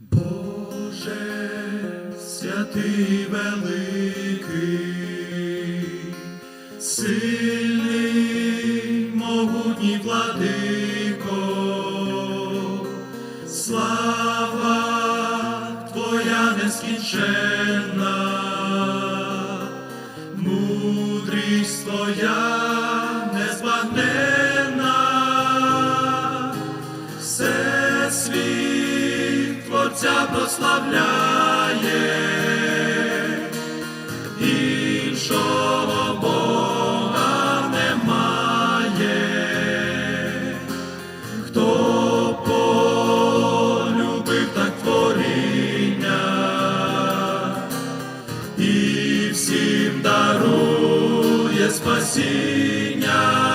Боже, святий великий, сильний, могутній владико, слава Твоя нескінченна, мудрість Твоя прославляє, іншого Бога немає, хто полюбив так творіння. І всім дарує спасіння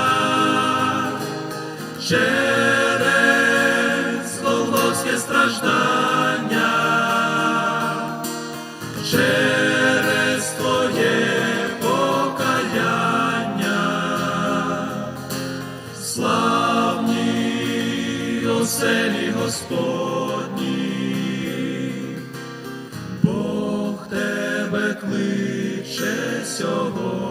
оселі Господні, Бог тебе кличе сьогодні.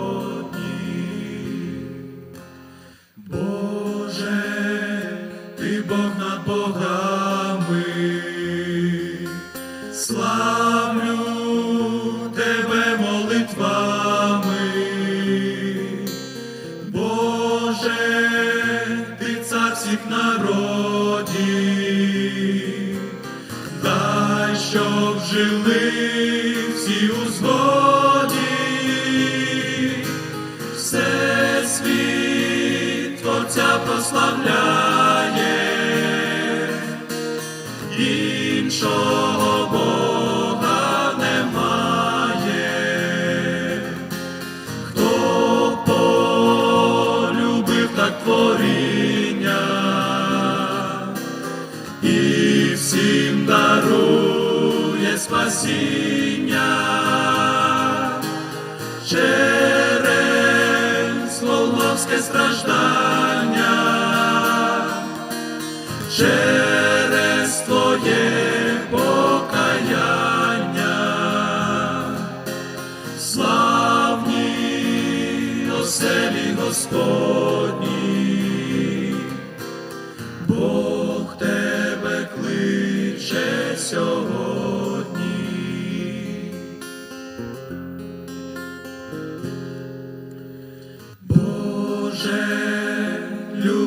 Всіх народів, дай, щоб жили всі у згоді. Все світ Творця прославляє, іншого всім дарує спасіння. Через словновське страждання, через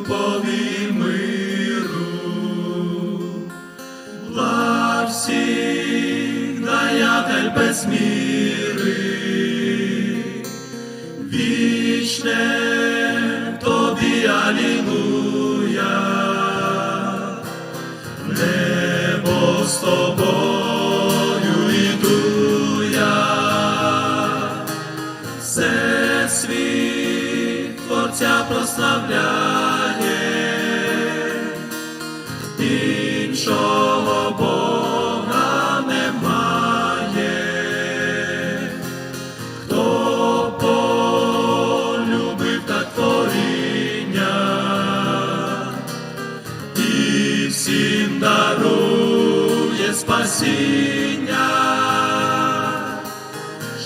любові миру, всіх даятель без міри, вічне тобі алілуя, небо з тобою іду я все світ Творця прославляє, спасіння.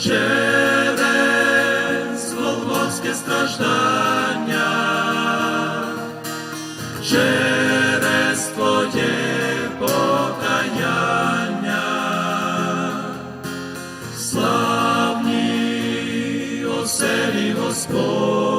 Через Голгофське страждання, через Твоє покаяння, славні оселі Господні.